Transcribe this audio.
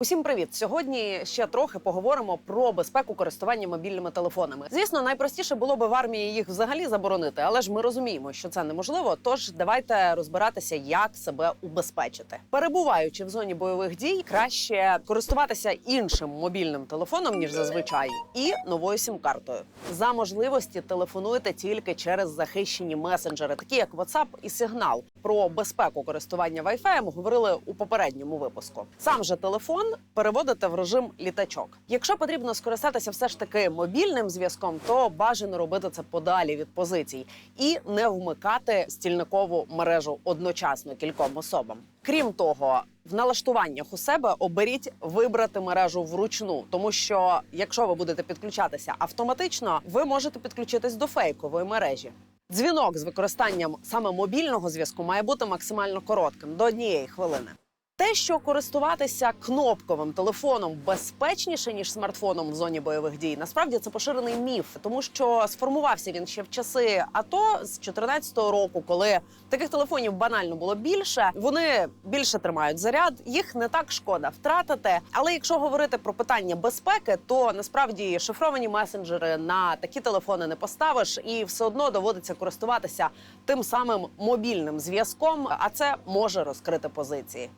Усім привіт! Сьогодні ще трохи поговоримо про безпеку користування мобільними телефонами. Звісно, найпростіше було би в армії їх взагалі заборонити, але ж ми розуміємо, що це неможливо. Тож давайте розбиратися, як себе убезпечити. Перебуваючи в зоні бойових дій, краще користуватися іншим мобільним телефоном ніж зазвичай, і новою сім-картою. За можливості телефонуйте тільки через захищені месенджери, такі як WhatsApp і Signal. Про безпеку користування Wi-Fi говорили у попередньому випуску. Сам же телефон переводите в режим літачок. Якщо потрібно скористатися все ж таки мобільним зв'язком, то бажано робити це подалі від позицій і не вмикати стільникову мережу одночасно кільком особам. Крім того, в налаштуваннях у себе оберіть вибрати мережу вручну, тому що якщо ви будете підключатися автоматично, ви можете підключитись до фейкової мережі. Дзвінок з використанням саме мобільного зв'язку має бути максимально коротким до однієї хвилини. Те, що користуватися кнопковим телефоном безпечніше ніж смартфоном в зоні бойових дій, насправді це поширений міф, тому що сформувався він ще в часи АТО з 2014 року, коли таких телефонів банально було більше. Вони більше тримають заряд, їх не так шкода втратити. Але якщо говорити про питання безпеки, то насправді шифровані месенджери на такі телефони не поставиш, і все одно доводиться користуватися тим самим мобільним зв'язком, а це може розкрити позиції.